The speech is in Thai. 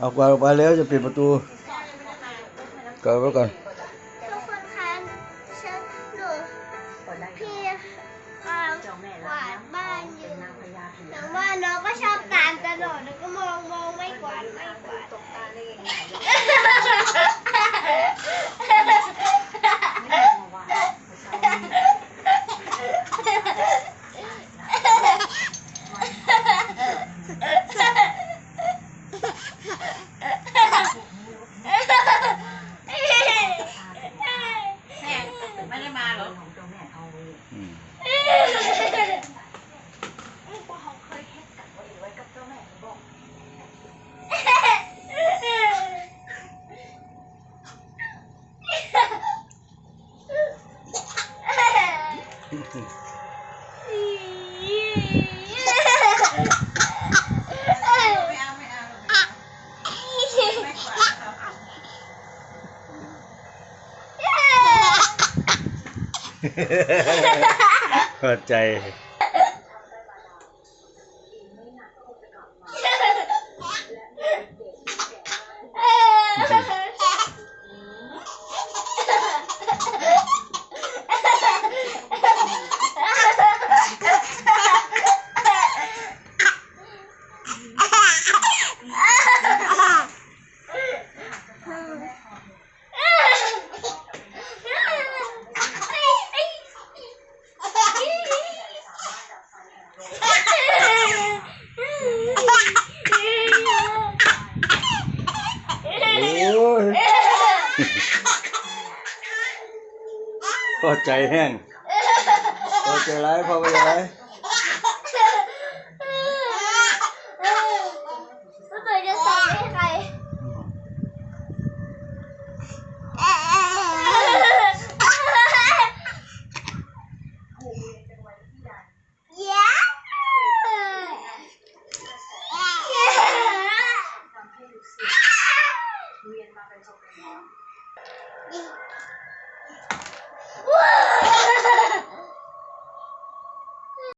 เอากวาดออกไปแล้วจะปิดประตูก่อนไว้ก่อนทุกคนคะฉันหนูพี่กำลังกวาดบ้านอยู่แต่ว่าน้องก็ชอบตามตลอดแล้วก็มองมองไม่กวาดไม่กวาด ตกตาได้ยังไงไม่ได้มาเหรอ อืม เข้าใจ พอใจแห้งพอใจร้ายพอใจร้ายแล้วตัวจะใส่ให้ใครว้าว 你